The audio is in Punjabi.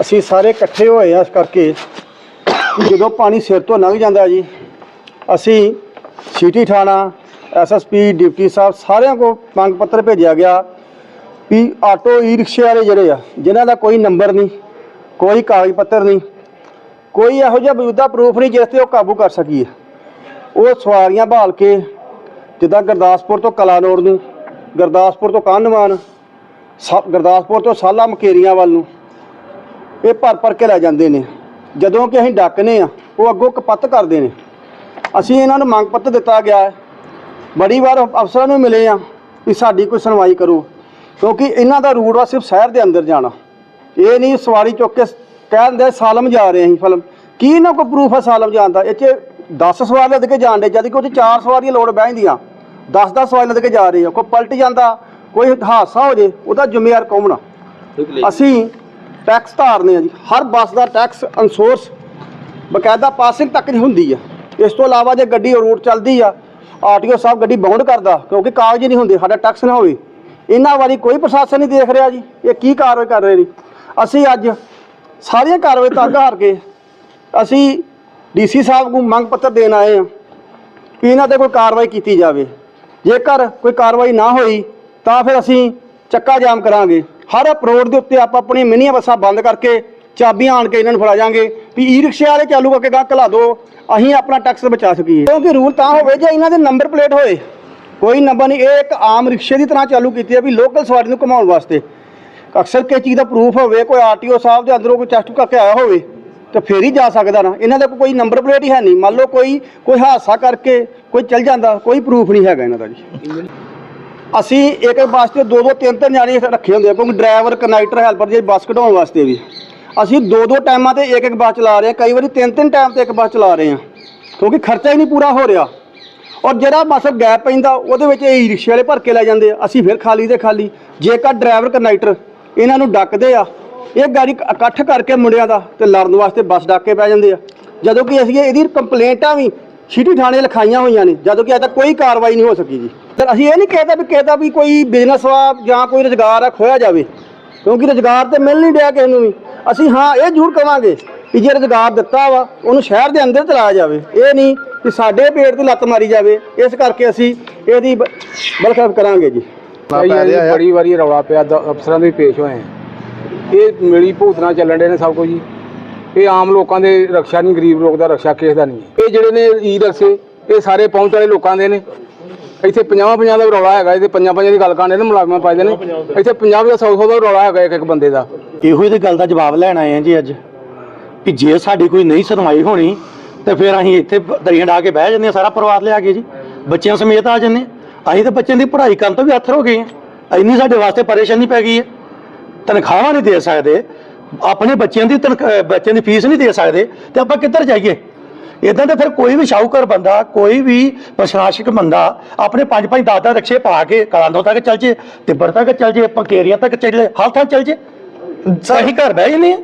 ਅਸੀਂ ਸਾਰੇ ਇਕੱਠੇ ਹੋਏ ਆ ਇਸ ਕਰਕੇ ਜਦੋਂ ਪਾਣੀ ਸਿਰ ਤੋਂ ਲੰਘ ਜਾਂਦਾ ਜੀ, ਅਸੀਂ ਸਿਟੀ ਥਾਣਾ ਐਸਐਸਪੀ ਡਿਪਟੀ ਸਾਹਿਬ ਸਾਰਿਆਂ ਕੋ ਮੰਗ ਪੱਤਰ ਭੇਜਿਆ ਗਿਆ ਵੀ ਆਟੋ ਈ ਰਿਕਸ਼ੇ ਵਾਲੇ ਜਿਹੜੇ ਆ, ਜਿਨ੍ਹਾਂ ਦਾ ਕੋਈ ਨੰਬਰ ਨਹੀਂ, ਕੋਈ ਕਾਗਜ਼ ਪੱਤਰ ਨਹੀਂ, ਕੋਈ ਇਹੋ ਜਿਹਾ ਮੌਜੂਦਾ ਪ੍ਰੂਫ ਨਹੀਂ ਜਿਸ ਤੇ ਉਹ ਕਾਬੂ ਕਰ ਸਕੀਏ। ਉਹ ਸਵਾਰੀਆਂ ਭਾਲ ਕੇ ਜਿੱਦਾਂ ਗੁਰਦਾਸਪੁਰ ਤੋਂ ਕਲਾਨੌਰ ਨੂੰ, ਗੁਰਦਾਸਪੁਰ ਤੋਂ ਕਾਹਨਵਾਨ, ਸਾ- ਗੁਰਦਾਸਪੁਰ ਤੋਂ ਸਾਲਾ ਮਕੇਰੀਆਂ ਵੱਲ ਨੂੰ ਇਹ ਭਰ ਭਰ ਕੇ ਲੈ ਜਾਂਦੇ ਨੇ। ਜਦੋਂ ਕਿ ਅਸੀਂ ਡੱਕਨੇ ਆ ਉਹ ਅੱਗੋਂ ਕਪੱਤ ਕਰਦੇ ਨੇ। ਅਸੀਂ ਇਹਨਾਂ ਨੂੰ ਮੰਗ ਪੱਤਰ ਦਿੱਤਾ ਗਿਆ ਹੈ। ਬੜੀ ਵਾਰ ਅਫਸਰਾਂ ਨੂੰ ਮਿਲੇ ਆ ਵੀ ਸਾਡੀ ਕੋਈ ਸੁਣਵਾਈ ਕਰੋ ਕਿਉਂਕਿ ਇਹਨਾਂ ਦਾ ਰੂਟ ਵਾ ਸਿਰਫ ਸ਼ਹਿਰ ਦੇ ਅੰਦਰ ਜਾਣਾ। ਇਹ ਨਹੀਂ ਸਵਾਰੀ ਚੁੱਕ ਕੇ ਕਹਿੰਦੇ ਸਾਲਮ ਜਾ ਰਹੇ ਅਸੀਂ ਫਿਲਮ ਕੀ ਇਹਨਾਂ ਕੋਲ ਪ੍ਰੂਫ ਹੈ ਸਾਲਮ ਜਾਣ ਦਾ? ਇਹ 'ਚ 10 ਸਵਾਰ ਲੱਦ ਕੇ ਜਾਣ ਦੇ ਜਦ ਕਿ ਉਹ 'ਚ ਚਾਰ ਸਵਾਰੀਆਂ ਲੋੜ ਬਹਿੰਦੀਆਂ 10-10 ਸਵਾਰੀ ਲੱਦ ਕੇ ਜਾ ਰਹੇ ਆ। ਕੋਈ ਪਲਟ ਜਾਂਦਾ ਕੋਈ ਹਾਦਸਾ ਹੋ ਜੇ ਉਹਦਾ ਜ਼ਿੰਮੇਵਾਰ ਕੌਣ ਆ? ਅਸੀਂ ਟੈਕਸ ਧਾਰਨੇ ਆ ਜੀ। ਹਰ ਬੱਸ ਦਾ ਟੈਕਸ ਅਨਸੋਰਸ ਬਕਾਇਦਾ ਪਾਸਿੰਗ ਤੱਕ ਨਹੀਂ ਹੁੰਦੀ ਆ। ਇਸ ਤੋਂ ਇਲਾਵਾ ਜੇ ਗੱਡੀ ਰੂਟ ਚੱਲਦੀ ਆ, ਆਰਟੀਓ ਸਾਹਿਬ ਗੱਡੀ ਬਾਉਂਡ ਕਰਦਾ, ਕਿਉਂਕਿ ਕਾਗਜ਼ ਨਹੀਂ ਹੁੰਦੇ, ਸਾਡਾ ਟੈਕਸ ਨਾ ਹੋਵੇ। ਇਹਨਾਂ ਵਾਰੀ ਕੋਈ ਪ੍ਰਸ਼ਾਸਨ ਨਹੀਂ ਦੇਖ ਰਿਹਾ ਜੀ, ਇਹ ਕੀ ਕਾਰਵਾਈ ਕਰ ਰਹੇ ਨੇ। ਅਸੀਂ ਅੱਜ ਸਾਰੀਆਂ ਕਾਰਵਾਈ ਤੋਂ ਹਾਰ ਕੇ ਅਸੀਂ ਡੀਸੀ ਸਾਹਿਬ ਨੂੰ ਮੰਗ ਪੱਤਰ ਦੇਣ ਆਏ ਆ ਕਿ ਇਹਨਾਂ ਤੇ ਕੋਈ ਕਾਰਵਾਈ ਕੀਤੀ ਜਾਵੇ। ਜੇਕਰ ਕੋਈ ਕਾਰਵਾਈ ਨਾ ਹੋਈ, ਤਾਂ ਫਿਰ ਅਸੀਂ ਚੱਕਾ ਜਾਮ ਕਰਾਂਗੇ। ਹਰ ਰੋਡ ਦੇ ਉੱਤੇ ਆਪਾਂ ਆਪਣੀ ਮਿਨੀਆਂ ਬੱਸਾਂ ਬੰਦ ਕਰਕੇ ਚਾਬੀਆਂ ਆਣ ਕੇ ਇਹਨਾਂ ਨੂੰ ਫੜਾ ਜਾਾਂਗੇ ਵੀ ਈ ਰਿਕਸ਼ੇ ਵਾਲੇ ਚਾਲੂ ਕਰਕੇ ਗਾਂ ਘਲਾ ਦਿਓ ਅਸੀਂ ਆਪਣਾ ਟੈਕਸ ਬਚਾ ਸਕੀਏ। ਕਿਉਂਕਿ ਰੂਲ ਤਾਂ ਹੋਵੇ ਜੇ ਇਹਨਾਂ ਦੇ ਨੰਬਰ ਪਲੇਟ ਹੋਏ, ਕੋਈ ਨੰਬਰ ਨਹੀਂ, ਇਹ ਇੱਕ ਆਮ ਰਿਕਸ਼ੇ ਦੀ ਤਰ੍ਹਾਂ ਚਾਲੂ ਕੀਤੀ ਹੈ ਵੀ ਲੋਕਲ ਸਵਾਰੀ ਨੂੰ ਘੁਮਾਉਣ ਵਾਸਤੇ। ਅਕਸਰ ਕਿਸੇ ਚੀਜ਼ ਦਾ ਪ੍ਰੂਫ ਹੋਵੇ, ਕੋਈ ਆਰਟੀਓ ਸਾਹਿਬ ਦੇ ਅੰਦਰੋਂ ਕੋਈ ਟੈਸਟ ਕਰਕੇ ਆਇਆ ਹੋਵੇ, ਤਾਂ ਫੇਰ ਹੀ ਜਾ ਸਕਦਾ ਨਾ। ਇਹਨਾਂ ਦਾ ਕੋਈ ਨੰਬਰ ਪਲੇਟ ਹੀ ਹੈ ਨਹੀਂ। ਮੰਨ ਲਓ ਕੋਈ ਕੋਈ ਹਾਦਸਾ ਕਰਕੇ ਕੋਈ ਚੱਲ ਜਾਂਦਾ, ਕੋਈ ਪ੍ਰੂਫ ਨਹੀਂ ਹੈਗਾ ਇਹਨਾਂ ਦਾ ਜੀ। ਅਸੀਂ ਇੱਕ ਬੱਸ ਤੇ ਦੋ ਦੋ ਤਿੰਨ ਤਿੰਨ ਜਾਣੇ ਰੱਖੇ ਹੁੰਦੇ ਆ, ਕਿਉਂਕਿ ਡਰਾਈਵਰ, ਕੰਡਕਟਰ, ਹੈਲਪਰ ਜੇ ਬੱਸ ਕਢਾਉਣ ਵਾਸਤੇ ਵੀ। ਅਸੀਂ ਦੋ ਦੋ ਟਾਈਮਾਂ ਤੇ ਇੱਕ ਇੱਕ ਬੱਸ ਚਲਾ ਰਹੇ ਹਾਂ, ਕਈ ਵਾਰੀ ਤਿੰਨ ਤਿੰਨ ਟਾਈਮ ਤੇ ਇੱਕ ਬੱਸ ਚਲਾ ਰਹੇ ਹਾਂ, ਕਿਉਂਕਿ ਖਰਚਾ ਹੀ ਨਹੀਂ ਪੂਰਾ ਹੋ ਰਿਹਾ। ਔਰ ਜਿਹੜਾ ਬੱਸ ਗੈਪ ਪੈਂਦਾ, ਉਹਦੇ ਵਿੱਚ ਇਹ ਰਿਕਸ਼ੇ ਵਾਲੇ ਭਰ ਕੇ ਲੈ ਜਾਂਦੇ ਆ, ਅਸੀਂ ਫਿਰ ਖਾਲੀ ਦੇ ਖਾਲੀ। ਜੇਕਰ ਡਰਾਈਵਰ, ਕੰਡਕਟਰ ਇਹਨਾਂ ਨੂੰ ਡੱਕਦੇ ਆ, ਇਹ ਗਾੜੀ ਇਕੱਠ ਕਰਕੇ ਮੁੰਡਿਆਂ ਦਾ ਤੇ ਲੜਨ ਵਾਸਤੇ ਬੱਸ ਡੱਕ ਕੇ ਪੈ ਜਾਂਦੇ ਆ। ਜਦੋਂ ਕਿ ਅਸੀਂ ਇਹਦੀ ਕੰਪਲੇਂਟਾਂ ਵੀ ਸਿਟੀ ਥਾਣੇ ਲਿਖਾਈਆਂ ਹੋਈਆਂ ਨੇ, ਜਦੋਂ ਕਿ ਅਜੇ ਤੱਕ ਕੋਈ ਕਾਰਵਾਈ ਨਹੀਂ ਹੋ ਸਕੀ ਜੀ। ਤੇ ਅਸੀਂ ਇਹ ਨਹੀਂ ਕਹਿੰਦੇ ਵੀ ਕਿਸੇ ਦਾ ਵੀ ਕੋਈ ਬਿਜ਼ਨਸ ਵਾ ਜਾਂ ਕੋਈ ਰੁਜ਼ਗਾਰ ਆ ਖੋਇਆ ਜਾਵੇ। ਕਿਉਂਕਿ ਰੁਜ਼ਗਾਰ ਤੇ ਮਿਲ ਨਹੀਂ ਰਿਹਾ ਕਿਸੇ ਨੂੰ ਵੀ। ਅਸੀਂ ਹਾਂ ਇਹ ਜ਼ਰੂਰ ਕਵਾਂਗੇ ਕਿ ਜੇ ਰੁਜ਼ਗਾਰ ਦਿੱਤਾ ਵਾ ਉਹਨੂੰ ਸ਼ਹਿਰ ਦੇ ਅੰਦਰ ਚਲਾਇਆ ਜਾਵੇ। ਇਹ ਨਹੀਂ ਕਿ ਸਾਡੇ ਪੇਟ ਤੇ ਲੱਤ ਮਾਰੀ ਜਾਵੇ। ਇਸ ਕਰਕੇ ਅਸੀਂ ਇਹਦੀ ਬਲਖਾਬ ਕਰਾਂਗੇ ਜੀ। ਬੜੀ ਵਾਰੀ ਰੌਲਾ ਪਿਆ ਅਫਸਰਾਂ ਦੇ ਵੀ ਪੇਸ਼ ਹੋਏ ਆ। ਇਹ ਮਿਲੀ ਭੂਤਨਾ ਚੱਲਣ ਦੇ ਨੇ ਸਭ ਕੁਝ ਜੀ। ਇਹ ਆਮ ਲੋਕਾਂ ਦੇ ਰਕਸ਼ਾ ਨਹੀਂ ਗਰੀਬ ਲੋਕ ਦਾ ਰਕਸ਼ਾ ਕਿਸੇ ਦਾ ਨਹੀਂ। ਇਹ ਜਿਹੜੇ ਨੇ ਈ ਰਕਸ਼ੇ ਇਹ ਸਾਰੇ ਪਹੁੰਚ ਵਾਲੇ ਲੋਕਾਂ ਦੇ ਨੇ। ਇੱਥੇ 50 50 ਦਾ ਵੀ ਰੌਲਾ ਹੈਗਾ ਇਹਦੇ ਪੰਜਾਂ ਪੰਜਾਂ ਦੀ ਗੱਲ ਕਰਨੇ ਨੇ ਮੁਲਾਜ਼ਮਾਂ ਪਾਈਦੇ ਨੇ। ਇੱਥੇ 50 ਦਾ 100 100 ਦਾ ਰੌਲਾ ਹੈਗਾ ਇੱਕ ਇੱਕ ਬੰਦੇ ਦਾ। ਇਹੋ ਹੀ ਤੇ ਗੱਲ ਦਾ ਜਵਾਬ ਲੈਣ ਆਏ ਆ ਜੀ ਅੱਜ? ਕਿ ਜੇ ਸਾਡੀ ਕੋਈ ਨਹੀਂ ਸੁਣਵਾਈ ਹੋਣੀ ਤੇ ਫਿਰ ਅਸੀਂ ਇੱਥੇ ਦਰੀਆਂ ਢਾ ਕੇ ਬਹਿ ਜੰਨੇ ਸਾਰਾ ਪਰਿਵਾਰ ਲਿਆ ਕੇ ਜੀ। ਬੱਚਿਆਂ ਸਮੇਤ ਆ ਜੰਨੇ ਅਸੀਂ ਤਾਂ ਬੱਚਿਆਂ ਦੀ ਪੜ੍ਹਾਈ ਕਰਨ ਤੋਂ ਵੀ ਅੱਥਰ ਹੋ ਗਏ ਆ। ਇੰਨੀ ਸਾਡੇ ਵਾਸਤੇ ਪਰੇਸ਼ਾਨੀ ਪੈ ਗਈ ਹੈ ਤਨਖਾਹਾਂ ਨਹੀਂ ਦੇ ਸਕਦੇ। ਆਪਣੇ ਬੱਚਿਆਂ ਦੀ ਬੱਚਿਆਂ ਦੀ ਫੀਸ ਨਹੀਂ ਦੇ ਸਕਦੇ। ਤੇ ਆਪਾਂ ਕਿੱਧਰ ਜਾਈਏ? ਇਦਾਂ ਤੇ ਫਿਰ ਕੋਈ ਵੀ ਸ਼ਾਹੂਕਾਰ ਬੰਦਾ ਕੋਈ ਵੀ ਪ੍ਰਸ਼ਾਸਕ ਬੰਦਾ ਆਪਣੇ ਪੰਜ ਪੰਜ ਦਸ ਦਸ ਰਕਸ਼ੇ ਪਾ ਕੇ ਕਲਾਂਦੋ ਤੱਕ ਚੱਲ ਜੇ ਤਿੱਬੜ ਤੱਕ ਚੱਲ ਜੇ ਪੰਕੇਰੀਆਂ ਤੱਕ ਚੱਲ ਜੇ ਹਾਲ ਥਾਂ ਚੱਲ ਜੇ। ਸਹੀ ਘਰ ਬਹਿ ਜਨੇ